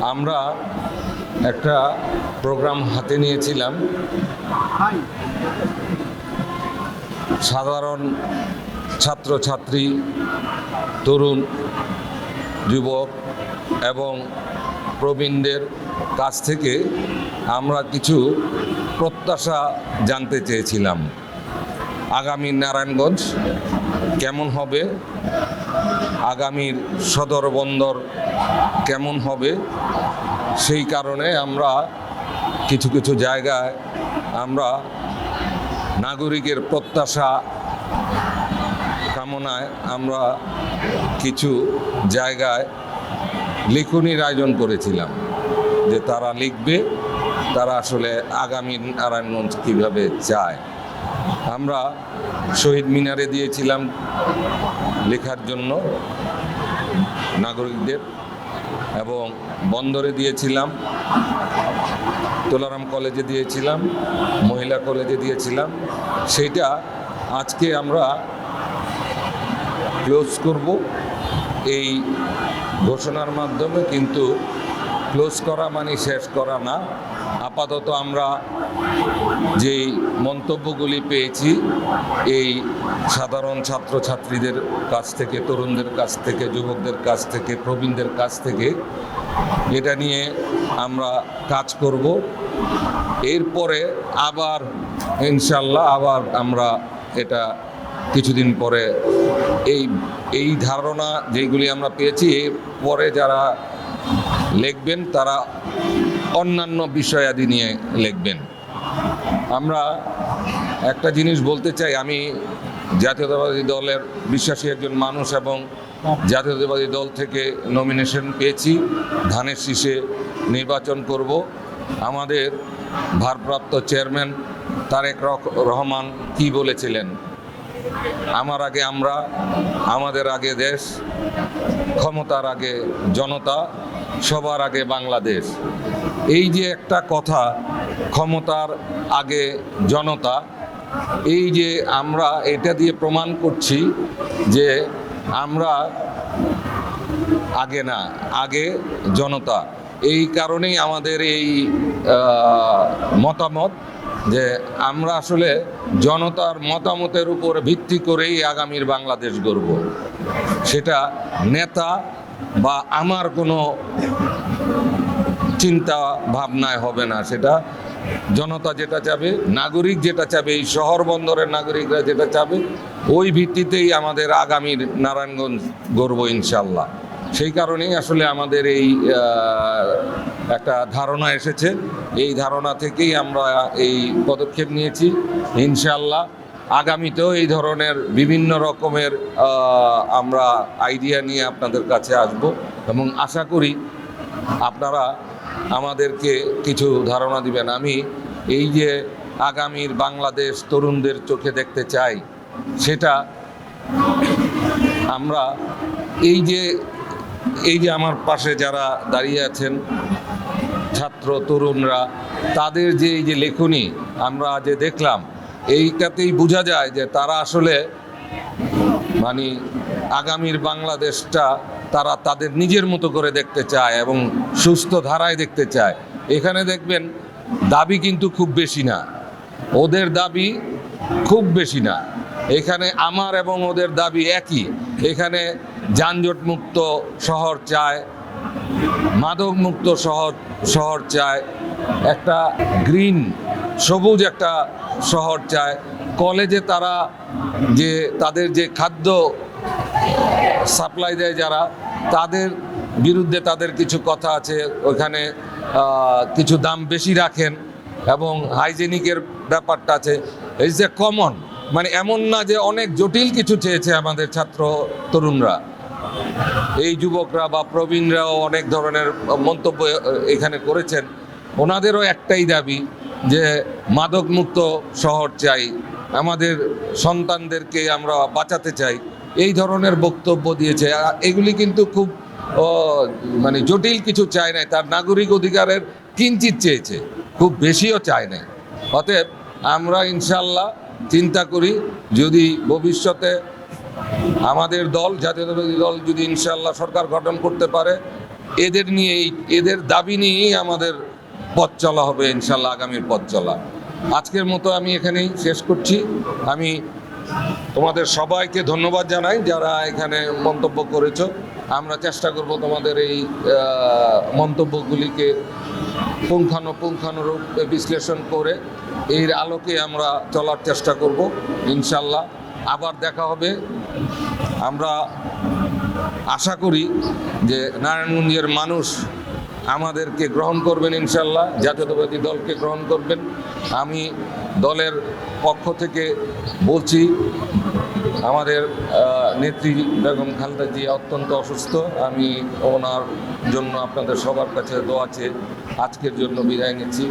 আমরা একটা প্রোগ্রাম হাতে নিয়েছিলাম। সাধারণ ছাত্রছাত্রী, তরুণ, যুবক এবং প্রবীণদের কাছ থেকে আমরা কিছু প্রত্যাশা জানতে চেয়েছিলাম। আগামী নারায়ণগঞ্জ কেমন হবে? আগামীর সদর বন্দর কেমন হবে? সেই কারণে আমরা কিছু কিছু জায়গায় আমরা নাগরিকের প্রত্যাশা কামনায় আমরা কিছু জায়গায় লেখনির আয়োজন করেছিলাম, যে তারা লিখবে, তারা আসলে আগামী নারায়ণগঞ্জ কীভাবে চায়। আমরা শহীদ মিনারে দিয়েছিলাম লেখার জন্য নাগরিকদের এবং বন্দরে দিয়েছিলাম, তোলারাম কলেজে দিয়েছিলাম, মহিলা কলেজে দিয়েছিলাম। সেইটা আজকে আমরা ক্লোজ করব। এই ঘোষণার মাধ্যমে কিন্তু ক্লোজ করা মানে শেষ করা না। আপাতত আমরা যেই মন্তব্যগুলি পেয়েছি, এই সাধারণ ছাত্রছাত্রীদের কাছ থেকে, তরুণদের কাছ থেকে, যুবকদের কাছ থেকে, প্রবীণদের কাছ থেকে, এটা নিয়ে আমরা কাজ করব। এরপরে আবার, ইনশাল্লাহ আবার আমরা এটা কিছুদিন পরে এই এই ধারণা যেগুলি আমরা পেয়েছি এর পরে যারা লিখবেন তারা অন্যান্য বিষয়াদি নিয়ে লিখবেন। আমরা একটা জিনিস বলতে চাই, আমি জাতীয়তাবাদী দলের বিশ্বাসী একজন মানুষ এবং জাতীয়তাবাদী দল থেকে নমিনেশন পেয়েছি, ধানের শীষে নির্বাচন করব। আমাদের ভারপ্রাপ্ত চেয়ারম্যান তারেক রহ- রহমান কি বলেছিলেন? আমার আগে আমরা, আমাদের আগে দেশ, ক্ষমতার আগে জনতা সবার আগে বাংলাদেশ। এই যে একটা কথা ক্ষমতার আগে জনতা, এই যে আমরা এটা দিয়ে প্রমাণ করছি যে আমরা আগে না, আগে জনতা। এই কারণেই আমাদের এই মতামত যে আমরা আসলে জনতার মতামতের উপর ভিত্তি করেই আগামীর বাংলাদেশ গড়ব। সেটা নেতা বা আমার কোনো চিন্তা ভাবনায় হবে না সেটা। জনতা যেটা চাবে, নাগরিক যেটা চাবে, এই শহর বন্দরের নাগরিকরা যেটা চাবে, ওই ভিত্তিতেই আমাদের আগামীর নারায়ণগঞ্জ গর্ব ইনশাল্লাহ সেই কারণেই আসলে আমাদের এই একটা ধারণা এসেছে। এই ধারণা থেকেই আমরা এই পদক্ষেপ নিয়েছি। ইনশাল্লাহ আগামীতেও এই ধরনের বিভিন্ন রকমের আমরা আইডিয়া নিয়ে আপনাদের কাছে আসব এবং আশা করি আপনারা আমাদেরকে কিছু ধারণা দিবেন। আমি এই যে আগামীর বাংলাদেশ তরুণদের চোখে দেখতে চাই, সেটা আমরা এই যে এই যে আমার পাশে যারা দাঁড়িয়ে আছেন ছাত্র তরুণরা, তাদের যে এই যে লেখনী আমরা যে দেখলাম এইটাতেই বোঝা যায় যে তারা আসলে মানে আগামীর বাংলাদেশটা তারা তাদের নিজের মতো করে দেখতে চায় এবং সুস্থ ধারায় দেখতে চায়। এখানে দেখবেন দাবি কিন্তু খুব বেশি না। ওদের দাবি খুব বেশি না। এখানে আমার এবং ওদের দাবি একই। এখানে যানজট মুক্ত শহর চায় মাদক মুক্ত শহর শহর চায়, একটা গ্রিন সবুজ একটা শহর চায়। কলেজে তারা যে তাদের যে খাদ্য সাপ্লাই দেয় যারা, তাদের বিরুদ্ধে তাদের কিছু কথা আছে। ওখানে কিছু দাম বেশি রাখেন এবং হাইজেনিকের ব্যাপারটা আছে। এই যে কমন মানে এমন না যে অনেক জটিল কিছু চেয়েছে আমাদের ছাত্র তরুণরা। এই যুবকরা বা প্রবীণরাও অনেক ধরনের মন্তব্য এখানে করেছেন। ওনাদেরও একটাই দাবি যে মাদকমুক্ত শহর চাই, আমাদের সন্তানদেরকে আমরা বাঁচাতে চাই, এই ধরনের বক্তব্য দিয়েছে। এগুলি কিন্তু খুব মানে জটিল কিছু চায় নাই, তার নাগরিক অধিকারের কিঞ্চিত চেয়েছে, খুব বেশিও চায় নাই। অতএব আমরা ইনশাল্লাহ চিন্তা করি, যদি ভবিষ্যতে আমাদের দল, জাতীয়তাবাদী দল যদি ইনশাল্লাহ সরকার গঠন করতে পারে, এদের নিয়ে এই- এদের দাবি নিয়েই আমাদের পথ চলা হবে ইনশাল্লাহ আগামীর পথ চলা। আজকের মতো আমি এখানেই শেষ করছি। আমি তোমাদের সবাইকে ধন্যবাদ জানাই যারা এখানে মন্তব্য করেছ। আমরা চেষ্টা করব তোমাদের এই মন্তব্যগুলিকে পুঙ্খানুপুঙ্খানুরূপ বিশ্লেষণ করে এর আলোকে আমরা চলার চেষ্টা করব ইনশাল্লাহ। আবার দেখা হবে। আমরা আশা করি যে নারায়ণগঞ্জের মানুষ আমাদেরকে গ্রহণ করবেন ইনশাল্লাহ, জাতীয়তাবাদী দলকে গ্রহণ করবেন। আমি দলের পক্ষ থেকে বলছি, আমাদের নেত্রী বেগম খালেদা জিয়া অত্যন্ত অসুস্থ। আমি ওনার জন্য আপনাদের সবার কাছে দোয়া আছে আজকের জন্য বিদায় নিচ্ছি।